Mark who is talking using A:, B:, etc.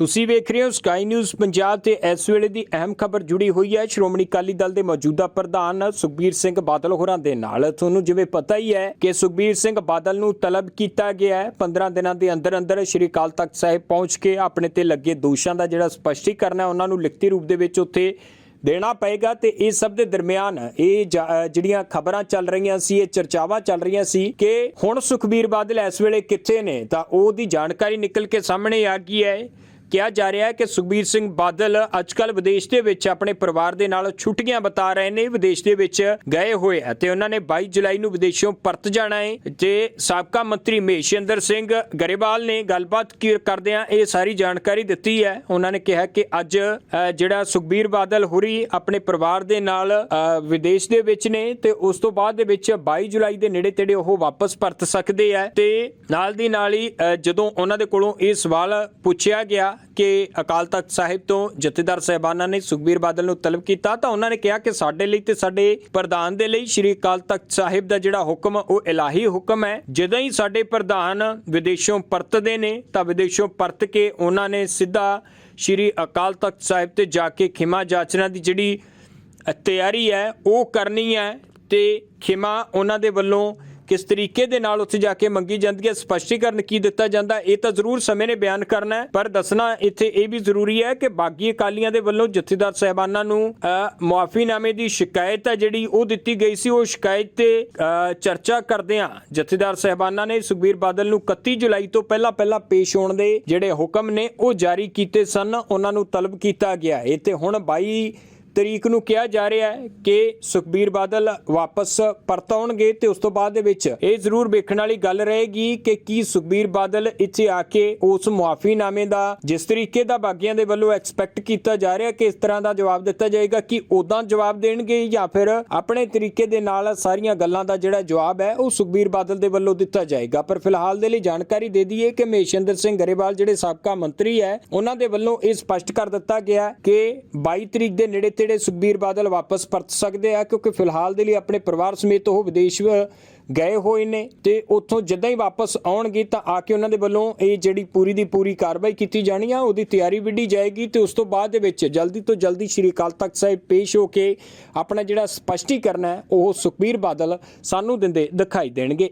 A: ਤੁਸੀਂ ਵੇਖ ਰਹੇ ਹੋ ਸਕਾਈ ਨਿਊਜ਼ ਪੰਜਾਬ ਤੇ ਇਸ ਵੇਲੇ ਦੀ ਅਹਿਮ ਖਬਰ ਜੁੜੀ ਹੋਈ ਹੈ। ਸ਼੍ਰੋਮਣੀ ਅਕਾਲੀ ਦਲ ਦੇ ਮੌਜੂਦਾ ਪ੍ਰਧਾਨ ਸੁਖਬੀਰ ਸਿੰਘ ਬਾਦਲ ਹੋਰਾਂ ਦੇ ਨਾਲ। ਤੁਹਾਨੂੰ ਜਿਵੇਂ ਪਤਾ ਹੀ ਹੈ ਕਿ ਸੁਖਬੀਰ ਸਿੰਘ ਬਾਦਲ ਨੂੰ ਤਲਬ ਕੀਤਾ ਗਿਆ ਹੈ। 15 ਦਿਨਾਂ ਦੇ ਅੰਦਰ ਅੰਦਰ ਸ਼੍ਰੀ ਅਕਾਲ ਤਖਤ ਸਾਹਿਬ ਪਹੁੰਚ ਕੇ ਆਪਣੇ ਤੇ ਲੱਗੇ ਦੋਸ਼ਾਂ ਦਾ ਜਿਹੜਾ ਸਪਸ਼ਟੀਕਰਨ ਹੈ, ਉਹਨਾਂ ਨੂੰ ਲਿਖਤੀ ਰੂਪ ਦੇ ਵਿੱਚ ਉੱਥੇ ਦੇਣਾ ਪਏਗਾ ਤੇ ਇਹ ਸਭ ਦੇ ਦਰਮਿਆਨ ਇਹ ਜ- ਜਿਹੜੀਆਂ ਖਬਰਾਂ ਚੱਲ ਰਹੀਆਂ ਸੀ, ਇਹ ਚਰਚਾਵਾਂ ਚੱਲ ਰਹੀਆਂ ਸੀ ਕਿ ਹੁਣ ਸੁਖਬੀਰ ਬਾਦਲ ਇਸ ਵੇਲੇ ਕਿੱਥੇ ਨੇ? ਤਾਂ ਉਹਦੀ ਜਾਣਕਾਰੀ ਨਿਕਲ ਕੇ ਸਾਹਮਣੇ ਆ ਗਈ ਹੈ। ਕਿਹਾ ਜਾ ਰਿਹਾ ਹੈ ਕਿ ਸੁਖਬੀਰ ਸਿੰਘ ਬਾਦਲ ਅੱਜਕੱਲ ਵਿਦੇਸ਼ ਦੇ ਵਿੱਚ ਆਪਣੇ ਪਰਿਵਾਰ ਦੇ ਨਾਲ ਛੁੱਟੀਆਂ ਬਿਤਾ ਰਹੇ ਨੇ, ਵਿਦੇਸ਼ ਦੇ ਵਿੱਚ ਗਏ ਹੋਏ ਆ ਤੇ ਉਹਨਾਂ ਨੇ 22 ਜੁਲਾਈ ਨੂੰ ਵਿਦੇਸ਼ੋਂ ਪਰਤ ਜਾਣਾ ਹੈ ਤੇ ਸਾਬਕਾ ਮੰਤਰੀ ਮਹੇਸ਼ਿੰਦਰ ਸਿੰਘ ਗਰੇਵਾਲ ਨੇ ਗੱਲਬਾਤ ਕਰਦਿਆਂ ਇਹ ਸਾਰੀ ਜਾਣਕਾਰੀ ਦਿੱਤੀ ਹੈ। ਉਹਨਾਂ ਨੇ ਕਿਹਾ ਕਿ ਅੱਜ ਜਿਹੜਾ ਸੁਖਬੀਰ ਬਾਦਲ ਹੁਰੀ ਆਪਣੇ ਪਰਿਵਾਰ ਦੇ ਨਾਲ ਵਿਦੇਸ਼ ਦੇ ਵਿੱਚ ਨੇ ਤੇ ਉਸ ਤੋਂ ਬਾਅਦ ਦੇ ਵਿੱਚ 22 ਜੁਲਾਈ ਦੇ ਨੇੜੇ ਤੇੜੇ ਉਹ ਵਾਪਸ ਪਰਤ ਸਕਦੇ ਆ ਤੇ ਨਾਲ ਦੀ ਨਾਲ ਹੀ ਜਦੋਂ ਉਹਨਾਂ ਦੇ ਕੋਲੋਂ ਇਹ ਸਵਾਲ ਪੁੱਛਿਆ ਗਿਆ ਕਿ ਅਕਾਲ ਤਖਤ ਸਾਹਿਬ ਤੋਂ ਜਥੇਦਾਰ ਸਾਹਿਬਾਨਾਂ ਨੇ ਸੁਖਬੀਰ ਬਾਦਲ ਨੂੰ ਤਲਬ ਕੀਤਾ ਤਾਂ ਉਹਨਾਂ ਨੇ ਕਿਹਾ ਕਿ ਸਾਡੇ ਲਈ ਤੇ ਸਾਡੇ ਪ੍ਰਧਾਨ ਦੇ ਲਈ ਸ਼੍ਰੀ ਅਕਾਲ ਤਖਤ ਸਾਹਿਬ ਦਾ ਜਿਹੜਾ ਹੁਕਮ ਉਹ ਇਲਾਹੀ ਹੁਕਮ ਹੈ। ਜਦੋਂ ਹੀ ਸਾਡੇ ਪ੍ਰਧਾਨ ਵਿਦੇਸ਼ੋਂ ਪਰਤਦੇ ਨੇ ਤਾਂ ਵਿਦੇਸ਼ੋਂ ਪਰਤ ਕੇ ਉਹਨਾਂ ਨੇ ਸਿੱਧਾ ਸ਼੍ਰੀ ਅਕਾਲ ਤਖਤ ਸਾਹਿਬ ਤੇ ਜਾ ਕੇ ਖਿਮਾ ਜਾਚਨਾ ਦੀ ਜਿਹੜੀ ਤਿਆਰੀ ਹੈ, ਉਹ ਕਰਨੀ ਹੈ ਤੇ ਖਿਮਾ ਉਹਨਾਂ ਦੇ ਵੱਲੋਂ ਕਿਸ ਤਰੀਕੇ ਦੇ ਨਾਲ ਉੱਥੇ ਜਾ ਕੇ ਮੰਗੀ ਜਾਂਦੀ ਹੈ, ਸਪਸ਼ਟੀਕਰਨ ਕੀ ਦਿੱਤਾ ਜਾਂਦਾ ਇਹ ਤਾਂ ਜ਼ਰੂਰ ਸਮੇਂ ਨੇ ਬਿਆਨ ਕਰਨਾ ਹੈ, ਪਰ ਦੱਸਣਾ ਇੱਥੇ ਇਹ ਵੀ ਜ਼ਰੂਰੀ ਹੈ ਕਿ ਬਾਗੀ ਅਕਾਲੀਆਂ ਦੇ ਵੱਲੋਂ ਜਥੇਦਾਰ ਸਾਹਿਬਾਨਾਂ ਨੂੰ ਮੁਆਫੀਨਾਮੇ ਦੀ ਸ਼ਿਕਾਇਤ ਹੈ ਜਿਹੜੀ ਉਹ ਦਿੱਤੀ ਗਈ ਸੀ, ਉਹ ਸ਼ਿਕਾਇਤ ਤੇ ਚਰਚਾ ਕਰਦਿਆਂ ਜਥੇਦਾਰ ਸਾਹਿਬਾਨਾਂ ਨੇ ਸੁਖਬੀਰ ਬਾਦਲ ਨੂੰ 31 ਜੁਲਾਈ ਤੋਂ ਪਹਿਲਾਂ ਪਹਿਲਾਂ ਪੇਸ਼ ਹੋਣ ਦੇ ਜਿਹੜੇ ਹੁਕਮ ਨੇ, ਉਹ ਜਾਰੀ ਕੀਤੇ ਸਨ, ਉਹਨਾਂ ਨੂੰ ਤਲਬ ਕੀਤਾ ਗਿਆ ਇਹ ਤੇ ਹੁਣ 22 ਤਰੀਕ ਨੂੰ ਕਿਹਾ ਜਾ ਰਿਹਾ ਹੈ ਕਿ ਸੁਖਬੀਰ ਬਾਦਲ ਵਾਪਸ ਪਰਤ ਆਉਣਗੇ ਤੇ ਉਸ ਤੋਂ ਬਾਅਦ ਦੇ ਵਿੱਚ ਇਹ ਜ਼ਰੂਰ ਵੇਖਣ ਵਾਲੀ ਗੱਲ ਰਹੇਗੀ ਕਿ ਕੀ ਸੁਖਬੀਰ ਬਾਦਲ ਇੱਥੇ ਆ ਕੇ ਉਸ ਮੁਆਫੀਨਾਮੇ ਦਾ ਜਿਸ ਤਰੀਕੇ ਦਾ ਬਾਗੀਆਂ ਦੇ ਵੱਲੋਂ ਐਕਸਪੈਕਟ ਕੀਤਾ ਜਾ ਰਿਹਾ ਕਿ ਇਸ ਤਰ੍ਹਾਂ ਦਾ ਜਵਾਬ ਦਿੱਤਾ ਜਾਏਗਾ, ਕਿ ਉਦਾਂ ਜਵਾਬ ਦੇਣਗੇ ਜਾਂ ਫਿਰ ਆਪਣੇ ਤਰੀਕੇ ਦੇ ਨਾਲ ਸਾਰੀਆਂ ਗੱਲਾਂ ਦਾ ਜਿਹੜਾ ਜਵਾਬ ਹੈ ਉਹ ਸੁਖਬੀਰ ਬਾਦਲ ਦੇ ਵੱਲੋਂ ਦਿੱਤਾ ਜਾਏਗਾ। ਪਰ ਫਿਲਹਾਲ ਦੇ ਲਈ ਜਾਣਕਾਰੀ ਦੇ ਦਈਏ ਕਿ ਮਹੇਸ਼ਿੰਦਰ ਸਿੰਘ ਗਰੇਵਾਲ, ਜਿਹੜੇ ਸਾਬਕਾ ਮੰਤਰੀ ਹੈ, ਉਹਨਾਂ ਦੇ ਵੱਲੋਂ ਇਹ ਸਪਸ਼ਟ ਕਰ ਦਿੱਤਾ ਗਿਆ ਕਿ 22 ਤਰੀਕ ਦੇ ਨੇੜੇ ਜਿਹੜੇ ਸੁਖਬੀਰ ਬਾਦਲ ਵਾਪਸ ਪਰਤ ਸਕਦੇ ਆ, ਕਿਉਂਕਿ ਫਿਲਹਾਲ ਦੇ ਲਈ ਆਪਣੇ ਪਰਿਵਾਰ ਸਮੇਤ ਉਹ ਵਿਦੇਸ਼ ਗਏ ਹੋਏ ਨੇ ਤੇ ਉੱਥੋਂ ਜਿੱਦਾਂ ਹੀ ਵਾਪਸ ਆਉਣਗੇ ਤਾਂ ਆ ਕੇ ਉਹਨਾਂ ਦੇ ਵੱਲੋਂ ਇਹ ਜਿਹੜੀ ਪੂਰੀ ਦੀ ਪੂਰੀ ਕਾਰਵਾਈ ਕੀਤੀ ਜਾਣੀ ਆ, ਉਹਦੀ ਤਿਆਰੀ ਵਿੱਢੀ ਜਾਏਗੀ ਤੇ ਉਸ ਤੋਂ ਬਾਅਦ ਦੇ ਵਿੱਚ ਜਲਦੀ ਤੋਂ ਜਲਦੀ ਸ਼੍ਰੀ ਅਕਾਲ ਤਖਤ ਸਾਹਿਬ ਪੇਸ਼ ਹੋ ਕੇ ਆਪਣਾ ਜਿਹੜਾ ਸਪਸ਼ਟੀਕਰਨ ਹੈ, ਉਹ ਸੁਖਬੀਰ ਬਾਦਲ ਸਾਨੂੰ ਦਿੰਦੇ, ਦਿਖਾਈ ਦੇਣਗੇ।